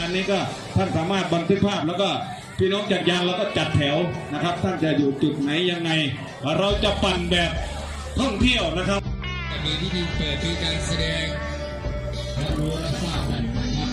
อันนี้ก็ท่านสามารถบันทึกภาพแล้วก็พี่น้องจักยานเราก็จัดแถวนะครับ ท่านจะอยู่จุดไหนยังไง เราจะปั่นแบบท่องเที่ยวนะครับมีพิธีเปิดคือการแสดงรับรู้รับทราบกันนะครับ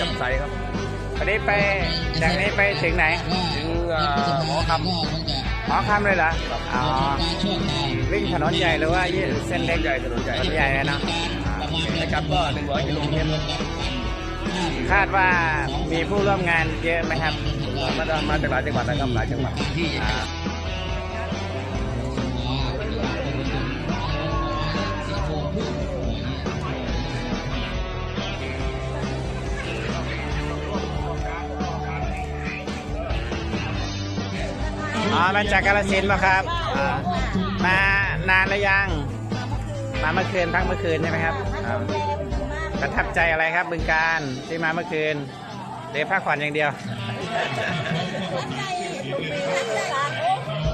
จับใสครับอันนี้ไปจากนี้ไปถึงไหน ถึงหมอคำ หมอคำเลยเหรออ๋อวิ่งถนนใหญ่หรือว่าเส้นเล็กใหญ่ถนนใหญ่ใหญ่นะนะครับก็100กิโลเมตรคาดว่ามีผู้ร่วมงานเยอะไหมครับ มาจากมาจากหลายจังหวัดนะครับหลายจังหวัดที่ มาจากกาฬสินธุ์ป่ะครับอ่ามานานแล้วยัง มาเมื่อคืนพักเมื่อคืนใช่ไหมครับประทับใจอะไรครับบึงการที่มาเมื่อคืนเดี๋ยวพักผ่อนอย่างเดียว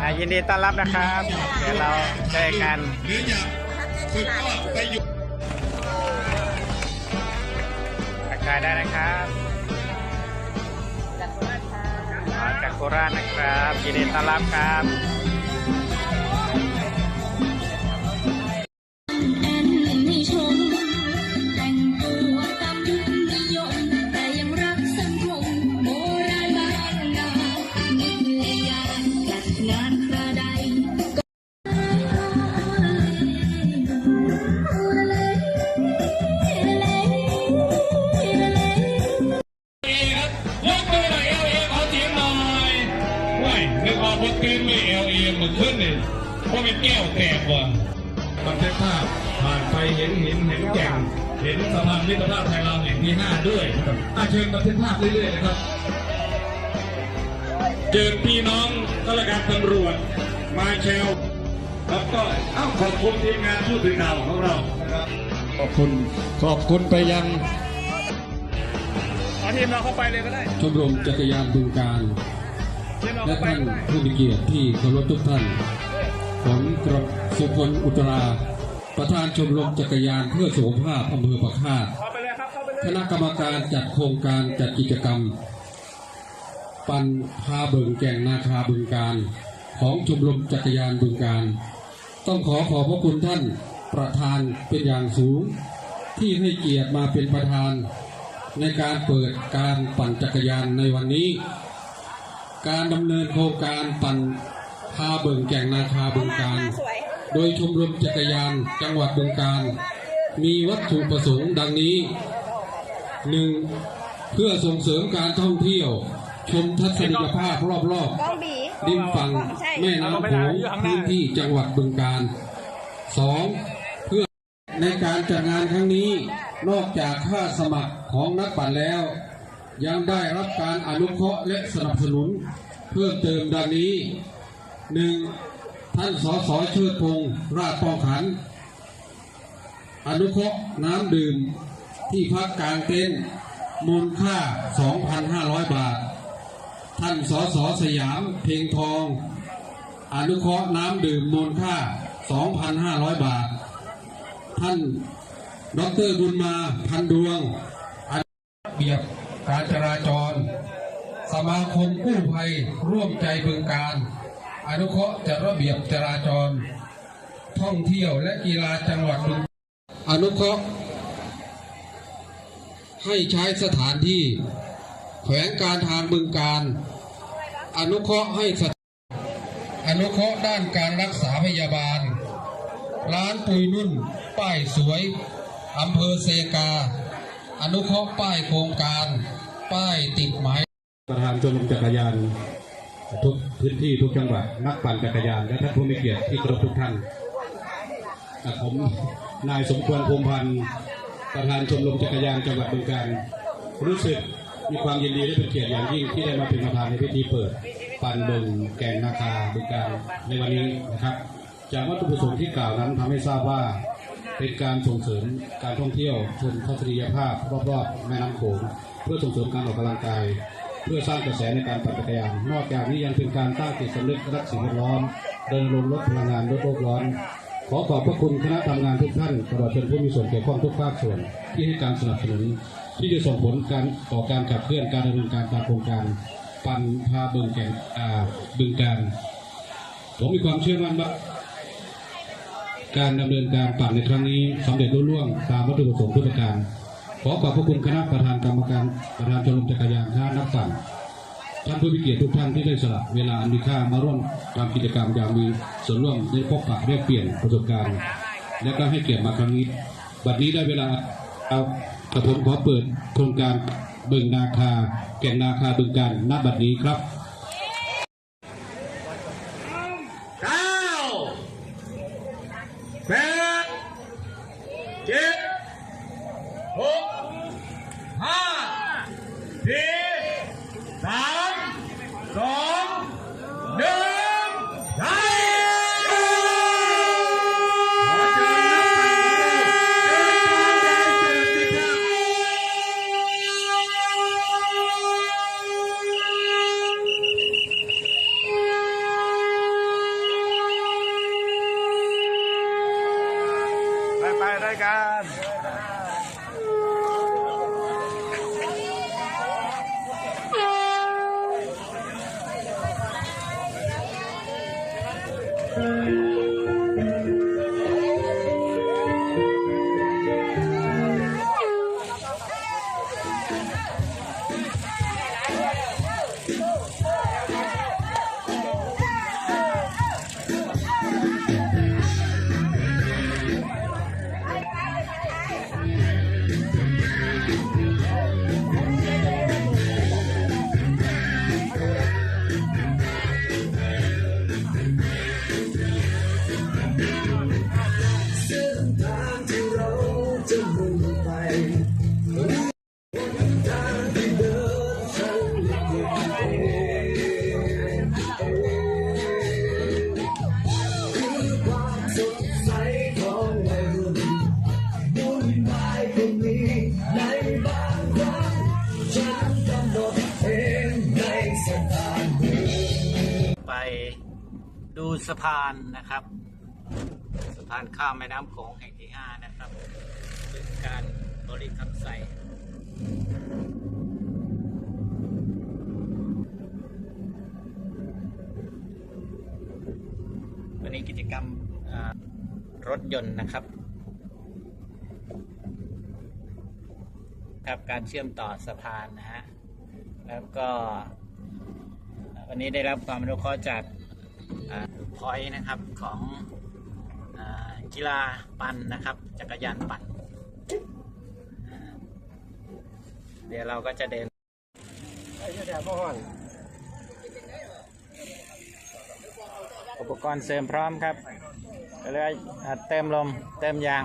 อะยินดีต้อนรับนะครับ เดี๋ยวเราเจอกันอากฝึกก็ไปอยู่ทักทายได้นะครับ โคราชนะครับยินดีต้อนรับครับงาน บันทึกภาพเรื่อยๆนะครับเจอพี่น้องข้าราชการตำรวจมาแชลแล้วก็เอ้าขอบคุณทีมงานผู้สื่อข่าวของเรานะครับขอบคุณขอบคุณไปยังเอาทีมเราเข้าไปเลยก็ได้ชมรมจักรยานบึงการทีมเราและเข้าไปท่านก็ได้ผู้มีเกียรติที่เคารพทุกท่าน ผมกรสุพลอุตรา ประธานชมรมจักรยานเพื่อสุขภาพอำเภอปากคา คณะกรรมการจัดโครงการจัดกิจกรรม ปันพาเบิงแก่งนาคาบึงการ ของชมรมจักรยานบึงการ ต้องขอขอบพระคุณท่านประธานเป็นอย่างสูง ที่ให้เกียรติมาเป็นประธาน ในการเปิดการปั่นจักรยานในวันนี้ การดำเนินโครงการปั่นพาเบิงแก่งนาคาบึงการ โดยชมรมจักรยานจังหวัดบึงการ มีวัตถุประสงค์ดังนี้ หนึ่งเพื่อส่งเสริมการท่องเที่ยว ชมทัศนียภาพรอบกล้องบีๆริมฝั่งแม่น้ำโขงพื้นที่จังหวัดบึงการสองเพื่อในการจัดงานครั้งนี้นอกจากค่าสมัครของนักปั่นแล้ว ยังได้รับการอนุเคราะห์และสนับสนุน เพิ่มเติมดังนี้หนึ่งท่านสสเชิดพงษ์ราชปองขัน อนุเคราะห์น้ำดื่ม ที่พักกลางเต็นท์มูลค่า 2,500 บาท ท่านสสสยามเพ็งทอง อนุเคราะห์น้ำดื่มมูลค่า 2,500 บาท ท่านดรบุญมาพันดวงอนุเบียบการจราจร สมาคมกู้ภัยร่วมใจบึงการ อนุเคราะห์จัดระเบียบจราจร ท่องเที่ยวและกีฬาจังหวัดบึงอนุเคราะห์ ให้ใช้สถานที่แขวงการทางบึงการ อนุเคราะห์ให้สถอนุเคราะห์ด้านการรักษาพยาบาล ร้านปุยนุ่น ป้ายสวย อำเภอเซกา อนุเคราะห์ป้ายโครงการ ป้ายติดหมาย ประธานชมรมจักรยาน ทุกพื้นที่ทุกจังหวัด นักปั่นจักรยาน และท่านผู้มีเกียรติที่เคารพทุกท่านอ่ผมนายสมควรภูมิพันธ์ ประธานชมรมจักรยานจังหวัดบึงการรู้สึกมีความยินดีและเป็นเกียรติอย่างยิ่งที่ได้มาเป็นประธานในพิธีเปิดปันบิงแกงนาคาบึงการในวันนี้นะครับ จากวัตถุประสงค์ที่กล่าวนั้นทำให้ทราบว่า เป็นการส่งเสริมการท่องเที่ยวชมทัศนียภาพรอบๆแม่น้ำโขงเพื่อส่งเสริมการออกกำลังกาย เพื่อสร้างกระแสในการปั่นจักรยานนอกจากนี้ยังเป็นการสร้างจิตสำนึกรักสิ่งแวดล้อมเดินลงลดพลังงานลดโลกร้อน ขอขอบพระคุณคณะทำงานทุกท่านตลอดจนผู้มีส่วนเกี่ยวข้องทุกภาคส่วน ที่ให้การสนับสนุนที่จะส่งผลการต่อการขับเคลื่อนการดำเนินการตามโครงการ ปันพาบึงแก่งบึงการผมมีความเชื่อมั่นว่าการดำเนินการปั่นในครั้งนี้สำเร็จรุ่ล่วงตามวัตถุประสงค์ทุกประการ ขอขอบพระคุณคณะประธานกรรมการประธานชมรมจักรยานท่านักปั่น ท่านผู้มีเกียรติทุกท่านที่ได้สละเวลาอันมีค่ามาร่วมทำกิจกรรมอย่างมีส่วนร่วมในพบปะแลกเปลี่ยนประสบการณ์ และก็ให้เกียรติมาครั้งนี้ บัดนี้ได้เวลาเอากระผมขอเปิดโครงการเบิงนาคา แก่งนาคาบึงการณบัดนี้ครับ Yeah. ดูสะพานนะครับ สะพานข้ามแม่น้ำโขงแห่งที่5นะครับ เป็นการบริคำใสวันนี้กิจกรรมรถยนต์นะครับ ครับการเชื่อมต่อสะพานนะฮะ แล้วก็วันนี้ได้รับความอนุเคราะห์จาก พอยนะครับของอากีฬาปั่นนะครับ จักรยานปั่นอ่าเดี๋ยวเราก็จะเดินอุปกรณ์เสริมพร้อมครับเรื่อยๆอะเติมลมเติมยาง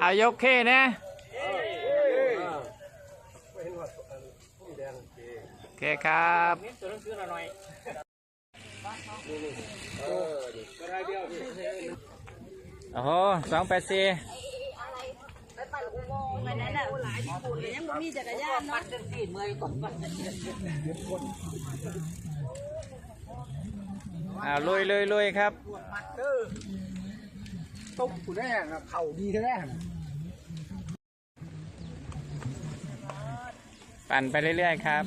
เอายกเค้นะ โอเคครับโอ้โหสองแปดสี่วันนั้นอะหลายญี่ปุ่นเลยยังบ่มีจักรยานเนาะอ่าลุยลุยลุยครับตุ๊กกูแน่นะเข่าดีแท้ ปั่นไปเรื่อยๆครับ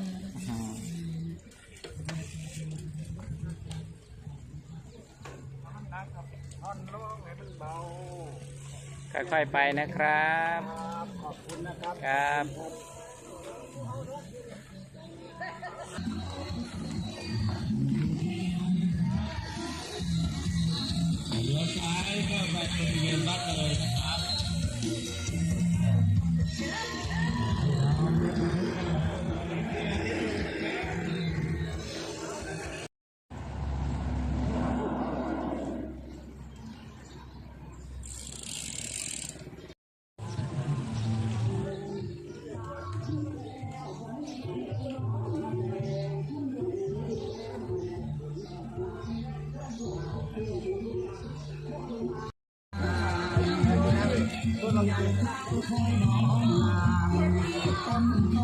ค่อยๆไปนะครับ ขอบคุณนะครับ ครับ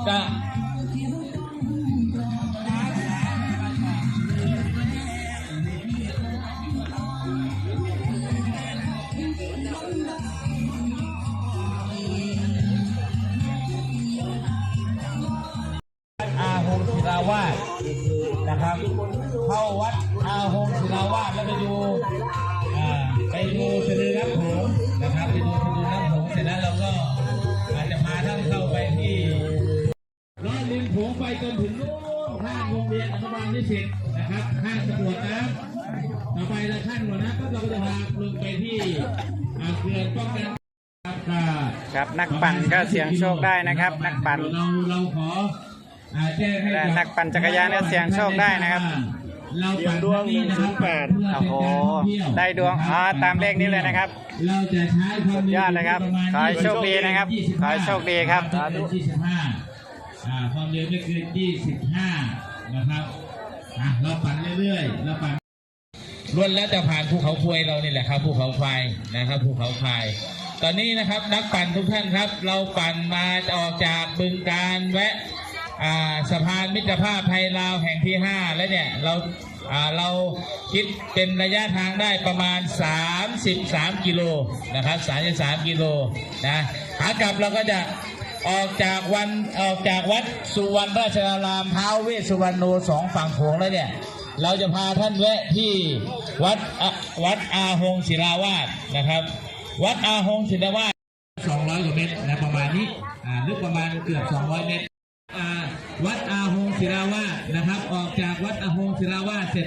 จ้าอาหงศิลาวาสนะครับ เข้าวัด ก็เราก็จะพาลงไปที่อ่าเขื่อนป้องกันครับก็ครับนักปั่นก็เสี่ยงโชคได้นะครับ นักปั่นเราเราขออ่าแจ้งให้และบนักปั่นจักรยานก็เสี่ยงโชคได้นะครับเราปั่นดวงนี้นะครับเพื่อเป็นโอ้โหการท่องเที่ยวได้ดวงอ๋อตามเลขนี้เลยนะครับเราจะใช้ความสุดยอดเลยครับประมาณขอให้โชคดีนะครับ25ขอให้โชคดีครับไม่เกิน25อ่าความเร็วไม่เกิน25นะครับอะเราปั่นเรื่อยๆเราปั่น ล้วนแล้วจะผ่านภูเขาควยเรานี่แหละครับภูเขาควายนะครับภูเขาควายตอนนี้นะครับนักปั่นทุกท่านครับ เราปั่นมาออกจากบึงการแวะอ่าสะพานมิตรภาพไทยลาวแห่งที่ 5 แล้วเนี่ยเราอ่าเราคิดเป็นระยะทางได้ประมาณ 33 กิโลนะครับ 33 กิโลนะขากลับเราก็จะออกจากวันออกจากวัดสุวรรณราชารามท้าวเวสสุวรรณโนสองฝั่งโขงแล้วเนี่ย เราจะพาท่านแวะที่ วัดอะวัดอาหงศิลาวาสนะครับ วัดอาหงศิลาวาส200กว่าเมตรนะประมาณนี้อ่าลึกประมาณเกือบ 200 เมตรอ่าวัดอาหงศิลาวาสนะครับ ออกจากวัดอาหงศิลาวาสเสร็จ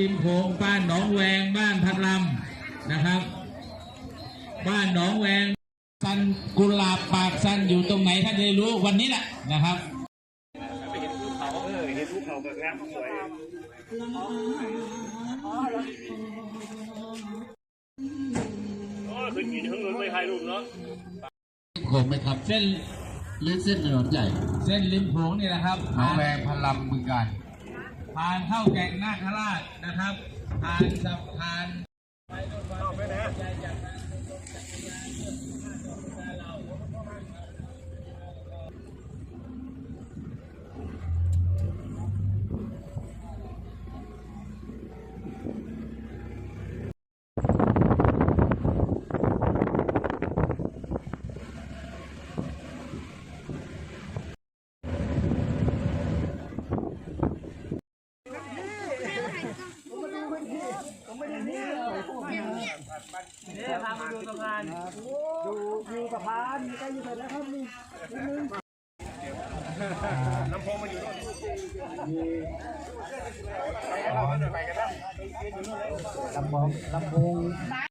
ริมโขงบ้านหนองแวงบ้านพัดลำนะครับ บ้านหนองแวงสันกุลาปากสันอยู่ตรงไหนท่านจะได้รู้วันนี้แหละนะครับโขาเห็นภูเขาแบบนี้ งไหมครับ เส้นเล่นเส้นถนนใหญ่ เส้นริมโขงนี่แหละครับหนองแวงพันลำบึงการผ่านเข้าแก่งนาคราชนะครับผ่านสะพานอยู่สะพานใกล้อยู่เสร็จแล้วครับนี่ บอกลำโพง